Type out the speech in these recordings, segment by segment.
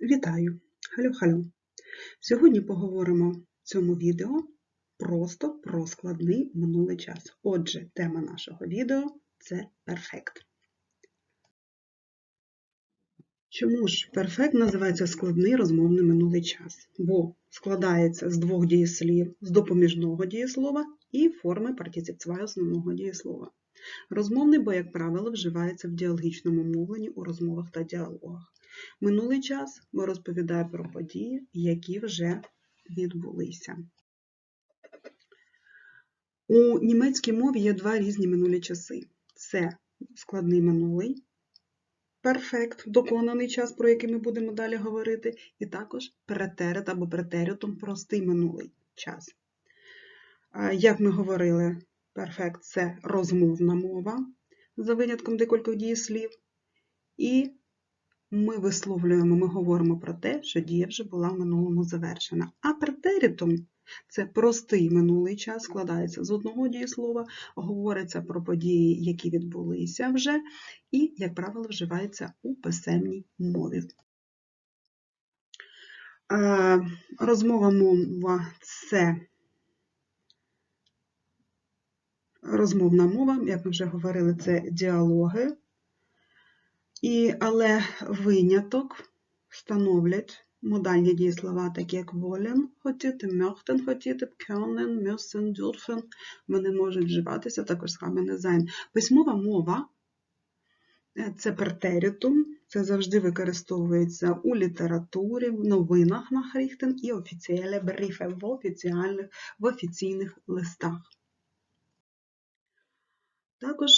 Вітаю! Халю-халю! Сьогодні поговоримо в цьому відео просто про складний минулий час. Отже, тема нашого відео це перфект. Чому ж перфект називається складний розмовний минулий час? Бо складається з двох дієслів, з допоміжного дієслова і форми партиципція основного дієслова. Розмовний, бо, як правило, вживається в діалогічному мовленні у розмовах та діалогах. Минулий час бо розповідає про події, які вже відбулися. У німецькій мові є два різні минулі часи. Це складний минулий, перфект, доконаний час, про який ми будемо далі говорити, і також претерит або претеритум простий минулий час. Як ми говорили, перфект це розмовна мова, за винятком декількох дієслів. І ми висловлюємо, ми говоримо про те, що дія вже була в минулому завершена. А претеритум це простий минулий час, складається з одного дієслова, говориться про події, які відбулися вже, і, як правило, вживається у писемній мові. Розмова мова це розмовна мова, як ми вже говорили, це діалоги. І, Але виняток становлять модальні дієслова, такі як волен хотіти, möchten хотіти, können, müssen, dürfen. Вони можуть вживатися також з sein. Письмова мова це пертерітум, це завжди використовується у літературі, в новинах нахріхтен і офіціальне брифе в офіціальних, в офіційних листах. Також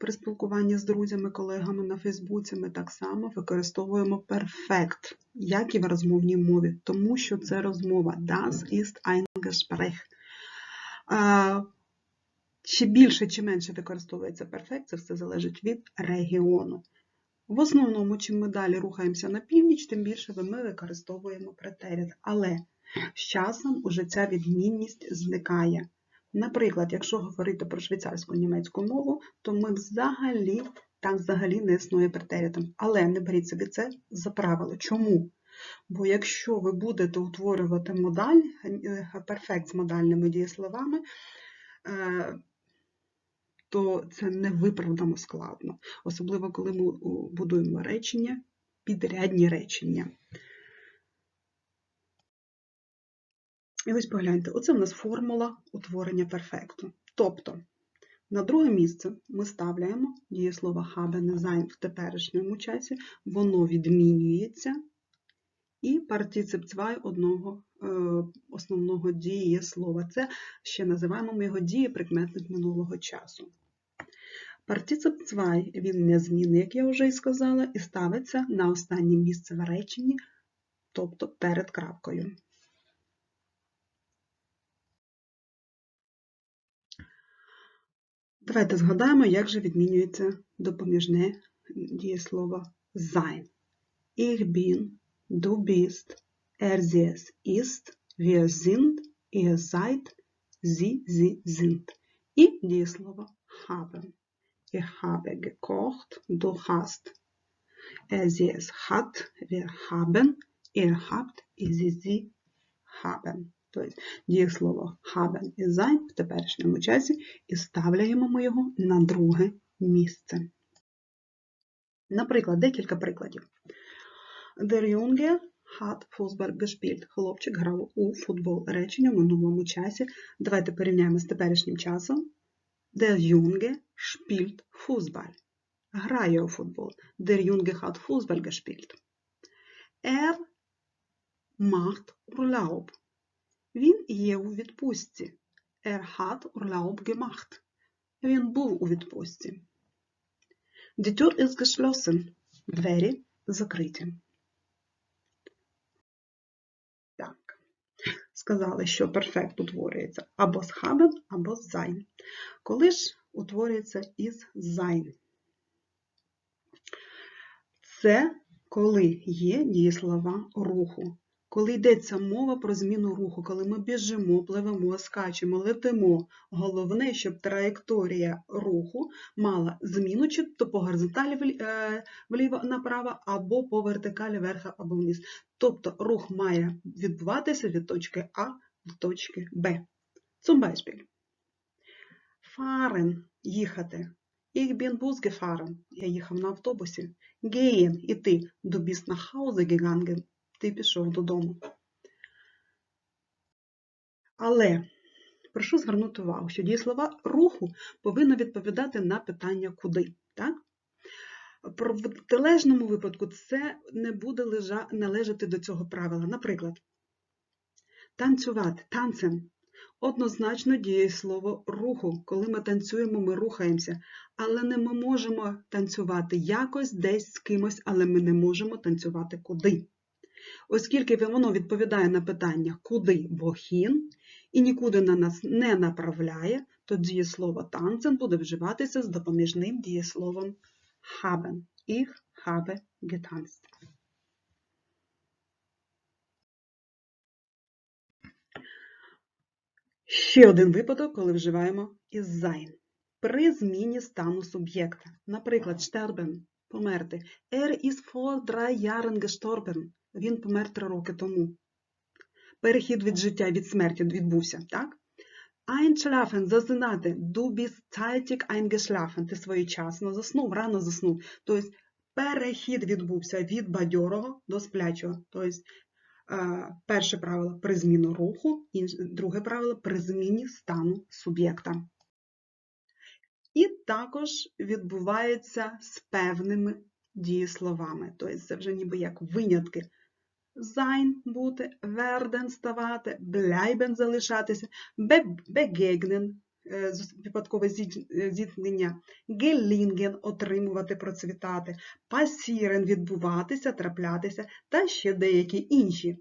при спілкуванні з друзями, колегами на Фейсбуці ми так само використовуємо перфект, як і в розмовній мові, тому що це розмова Das ist ein Gespräch. Чи більше, чи менше використовується перфект, це все залежить від регіону. В основному, чим ми далі рухаємося на північ, тим більше ми використовуємо претерит. Але з часом уже ця відмінність зникає. Наприклад, якщо говорити про швейцарську німецьку мову, то ми взагалі, там взагалі не існує претеритом. Але не беріть собі це за правило. Чому? Бо якщо ви будете утворювати модаль, перфект з модальними дієсловами, е, то це невиправдано складно. Особливо, коли ми будуємо речення, підрядні речення. І ось погляньте, оце в нас формула утворення перфекту. Тобто, на друге місце ми ставляємо дієслово haben sein в теперішньому часі, воно відмінюється, і партицip 2 одного е, основного дієслова. Це ще називаємо ми його дієприкметник минулого часу. Партицip 2 він незмінний, як я вже і сказала, і ставиться на останнє місце в реченні, тобто перед крапкою. Давайте згадаємо, як же відмінюється допоміжне дієслово sein. Ich bin, du bist, er, sie, es ist, wir sind, ihr seid, sie, sie sind. І дієслово haben. Ich habe gekocht, du hast. Er, sie, es hat, wir haben, ihr habt, sie, sie haben. Тобто дієслово haben і sein в теперішньому часі і ставляємо ми його на друге місце. Наприклад, декілька прикладів. Der Junge hat Fußball gespielt. Хлопчик грав у футбол. Речення в минулому часі. Давайте порівняємо з теперішнім часом. Der Junge spielt Fußball. Грає у футбол. Der Junge hat Fußball gespielt. Er macht Urlaub. Він є у відпустці. Er hat Urlaub gemacht. Він був у відпустці. Die Tür ist geschlossen. Двері закриті. Так. Сказали, що перфект утворюється або з haben, або з sein. Коли ж утворюється із sein? Це коли є дієслова руху. Коли йдеться мова про зміну руху, коли ми біжимо, пливемо, скачемо, летимо, головне, щоб траєкторія руху мала зміну чи то по горизонталі е, вліво направо, або по вертикалі вверх або вниз. Тобто рух має відбуватися від точки А до точки Б. Beispiel. Fahren – їхати. Ich bin Bus gefahren. Я їхав на автобусі. Gehen – іти. Du bist nach Hause gegangen. Ти пішов додому. Але прошу звернути увагу, що дієслова руху повинні відповідати на питання куди. Так? В протилежному випадку це не буде лежа- належати до цього правила. Наприклад, танцювати, танцем. Однозначно дієслово руху. Коли ми танцюємо, ми рухаємося. Але не ми можемо танцювати якось десь з кимось, але ми не можемо танцювати куди. Оскільки воно відповідає на питання куди бохін і нікуди на нас не направляє, то дієслово танцем буде вживатися з допоміжним дієсловом haben. Ich habe getanzt. Ще один випадок, коли вживаємо із. При зміні стану суб'єкта. Наприклад, sterben – померти. Er ist vor drei Jahren gestorben. Він помер три роки тому. Перехід від життя від смерті відбувся, так? Einschlafen – засинати. Du bist zeitig eingeschlafen. Ти своєчасно заснув, рано заснув. Тобто перехід відбувся від бадьорого до сплячого. Тобто е, перше правило при зміну руху, друге правило при зміні стану суб'єкта. І також відбувається з певними дієсловами. Тобто це вже ніби як винятки. Sein бути, werden ставати, bleiben залишатися, be- begegnen е, випадкове е, зіткнення, gelingen отримувати, процвітати, passieren відбуватися, траплятися та ще деякі інші.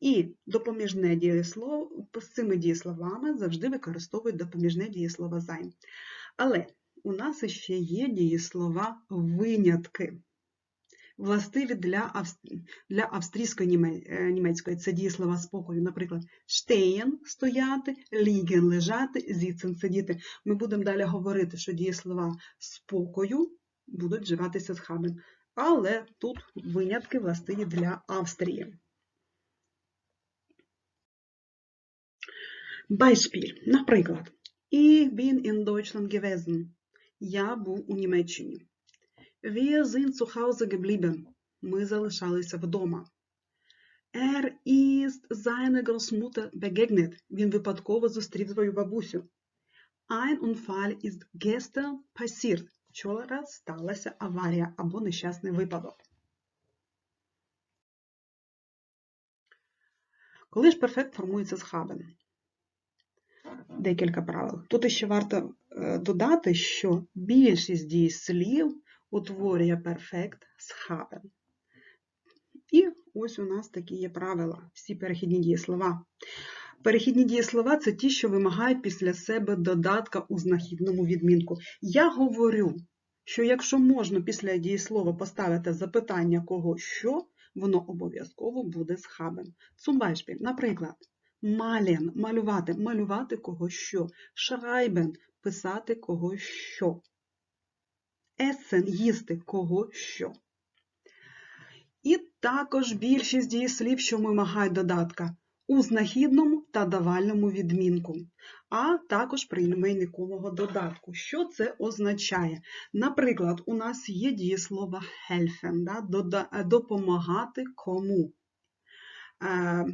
І допоміжне дієслово з цими дієсловами завжди використовують допоміжне дієслово sein. Але у нас ще є дієслова винятки. Властиві для, авс- для австрійської е, німецької це дієслова спокою. Наприклад, stehen – стояти, liegen – лежати, sitzen – сидіти. Ми будемо далі говорити, що дієслова спокою будуть вживатися з haben. Але тут винятки властиві для Австрії. Beispiel. Наприклад, Ich bin in Deutschland gewesen. Я був у Німеччині. Wir sind zu Hause geblieben. Ми залишалися вдома. Er ist seine Großmutter begegnet. Він випадково зустрів свою бабусю. Ein Unfall ist gestern passiert. Вчора сталася аварія або нещасний випадок. Коли ж перфект формується з haben? Декілька правил. Тут ще варто е, додати, що більшість дієслів утворює перфект з haben. І ось у нас такі є правила, всі перехідні дієслова. Перехідні дієслова це ті, що вимагають після себе додатка у знахідному відмінку. Я говорю, що якщо можна після дієслова поставити запитання кого що, воно обов'язково буде з. Zum Beispiel, наприклад, malen – малювати, малювати кого що, schreiben – писати кого що, essen – їсти кого що. І також більшість дієслів, що вимагають додатка у знахідному та давальному відмінку, а також прийменникового додатку. Що це означає? Наприклад, у нас є дієслово helfen, да? допомагати кому. Е,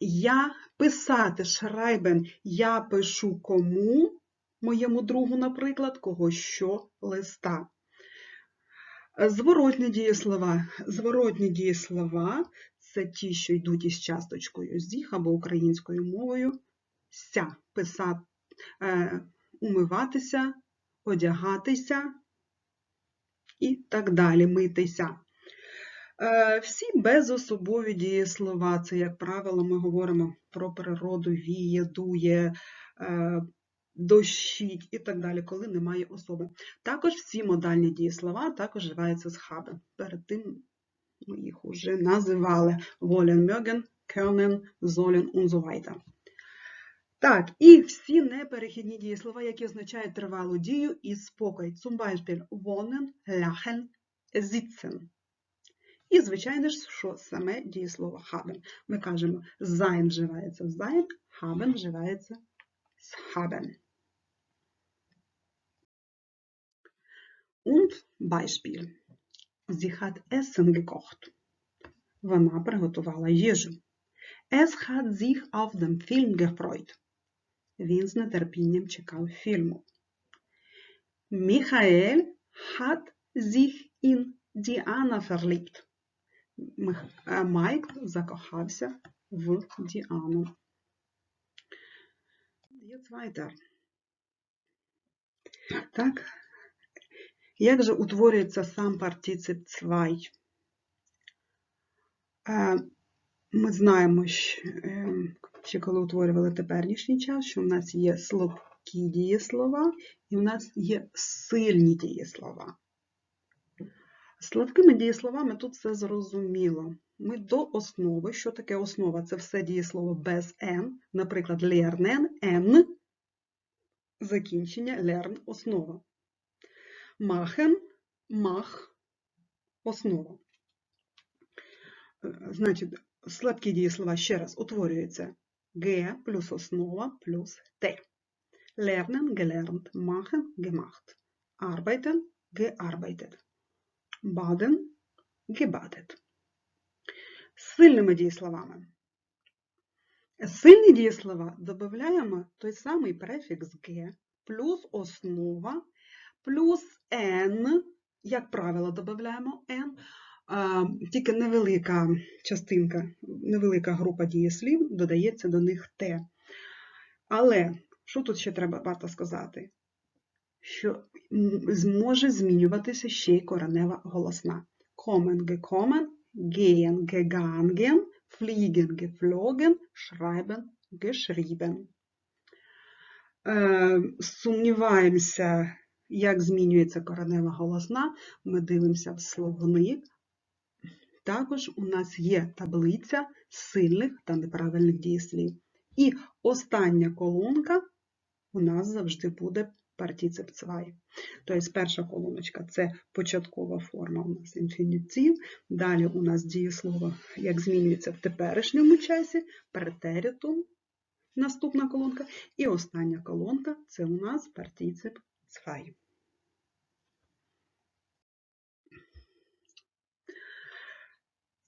я писати schreiben, я пишу кому, моєму другу, наприклад, кого що листа. Зворотні дієслова. Зворотні дієслова це ті, що йдуть із часточкою зіх або українською мовою. Ся писати, е, умиватися, одягатися і так далі, митися. Е, Всі безособові дієслова, це, як правило, ми говоримо про природу, віє, дує, е, дощить і так далі, коли немає особи. Також всі модальні дієслова також вживаються з хаби. Перед тим ми їх вже називали. Wollen, mögen, können, sollen und. Так, і всі неперехідні дієслова, які означають тривалу дію і спокій. Zum wohnen, lachen, sitzen. І, звичайно ж, що саме дієслово haben. Ми кажемо, sein вживається sein, haben вживається з. Und Beispiel. Sie hat Essen gekocht. Вона приготувала їжу. Es hat sich auf den Film gefreut. Він з нетерпінням чекав фільму. Michael hat sich in Diana verliebt. Е, Майк закохався в Діану. Jetzt weiter. Так. Як же утворюється сам партицip zwei? Е, Ми знаємо, е, ще коли утворювали теперішній час, що в нас є слабкі дієслова і в нас є сильні дієслова. З слабкими дієсловами тут все зрозуміло. Ми до основи. Що таке основа? Це все дієслово без «n», наприклад, lernen, «n», закінчення, learn – основа. Machen, мах, основа. Е, Значить, слабкі дієслова ще раз утворюються Г плюс основа плюс Т. Lernen, gelernt, machen, gemacht. Arbeiten, gearbeitet. Baden, gebadet. З сильними дієсловами. Сильні дієслова додаємо той самий префікс «г» плюс основа плюс «n», як правило, додаємо «n», тільки невелика частинка, невелика група дієслів додається до них «т». Але, що тут ще треба варто сказати? Що м, зможе змінюватися ще й коренева голосна. Kommen, gekommen, gehen, gegangen, fliegen, geflogen, schreiben, geschrieben. Е, Сумніваємося, як змінюється коренева голосна. Ми дивимося в словник. Також у нас є таблиця сильних та неправильних дієслів. І остання колонка у нас завжди буде партіцеп цвай. Тобто перша колоночка це початкова форма у нас інфініців. Далі у нас дієслово, як змінюється в теперішньому часі, претеритум, наступна колонка. І остання колонка це у нас партіцеп цвай.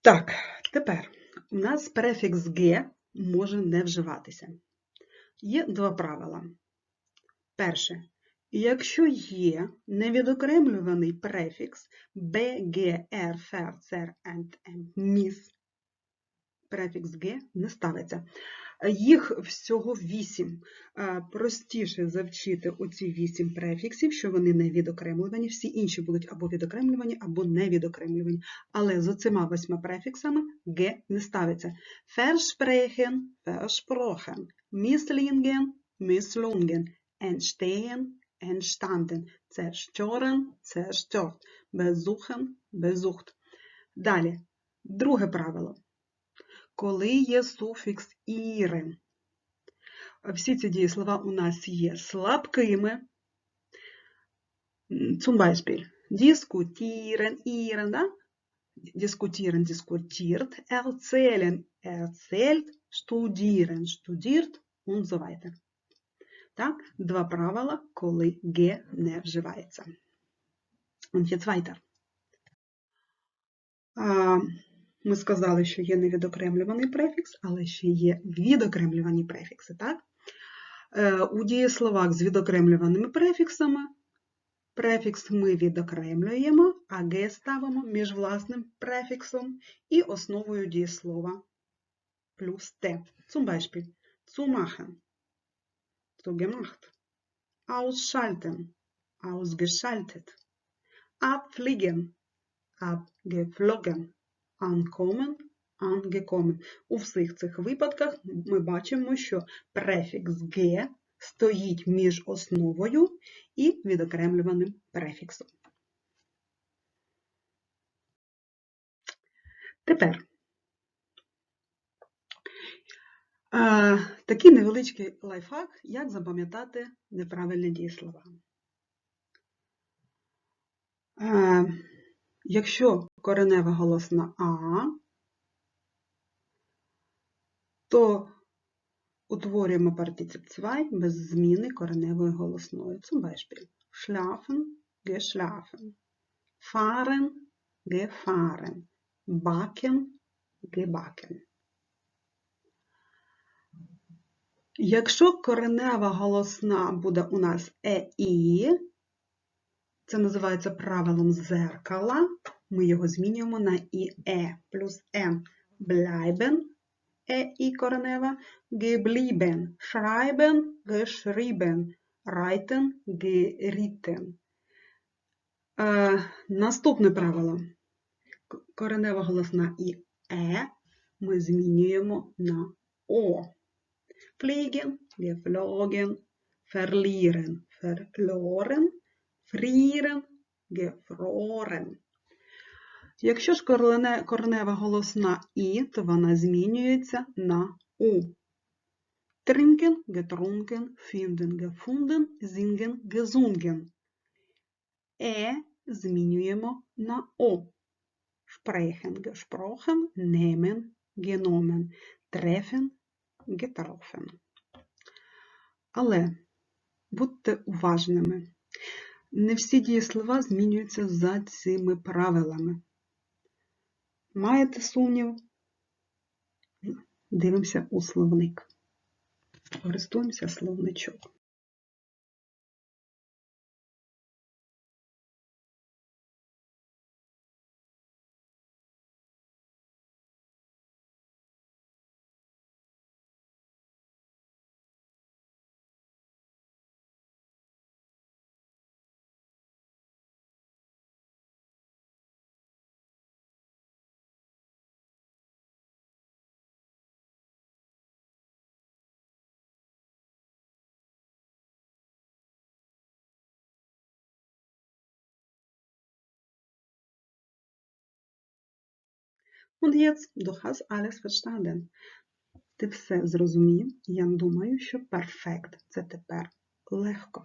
Так, тепер у нас префікс «г» може не вживатися. Є два правила. Перше. Якщо є невідокремлюваний префікс «б», «г», «р», «фер», «цер», «ент», «ем», «міс», префікс «г» не ставиться. Їх всього вісім. Е, Простіше завчити оці вісім префіксів, що вони не відокремлювані. Всі інші будуть або відокремлювані, або не відокремлювані. Але з оцима восьма префіксами «г» не ставиться. Versprechen, versprochen, misslingen, misslungen, entstehen, entstanden, zerstören, zerstört, besuchen, besucht. Далі. Друге правило. Коли є суфікс «іре», всі ці дієслова у нас є слабкими. Zum Beispiel diskutieren, ihren, да? diskutieren, diskutiert, erzählen, erzählt, studieren, studiert und so weiter. Так, два правила, коли «г» не вживається. Und jetzt weiter. Ми сказали, що є невідокремлюваний префікс, але ще є відокремлювані префікси, так? Е, У дієсловах з відокремлюваними префіксами префікс ми відокремлюємо, а «г» ставимо між власним префіксом і основою дієслова. Плюс «т». Zum Beispiel zu machen, zu gemacht, ausschalten, ausgeschaltet, abfliegen, ankommen, angekommen. У всіх цих випадках ми бачимо, що префікс «г» стоїть між основою і відокремлюваним префіксом. Тепер е, такий невеличкий лайфхак, як запам'ятати неправильні дієслова. Е, якщо коренева голосна А, то утворюємо партицip 2 без зміни кореневої голосної. Zum Beispiel schlafen, geschlafen, fahren, gefahren, backen, gebacken. Якщо коренева голосна буде у нас е і, це називається правилом зеркала, ми його змінюємо на іе плюс м. Bleiben, е і коренева, geblieben, schreiben, geschrieben, reiten, geritten. Е, наступне правило. Коренева голосна і е ми змінюємо на о. Fliegen, geflogen, verlieren, verloren, frieren, gefroren. Якщо ж коренева голосна і, то вона змінюється на у. Getrunken, finden, gefunden, singen, gesungen. Е змінюємо на о. Sprechen, gesprochen, nehmen, genommen, treffen, getroffen. Але будьте уважними. Не всі дієслова змінюються за цими правилами. Маєте сумнів? Дивимося у словник. Користуємося словничок. Und jetzt, du hast alles verstanden. Ти все зрозумів. Я думаю, що перфект це тепер легко.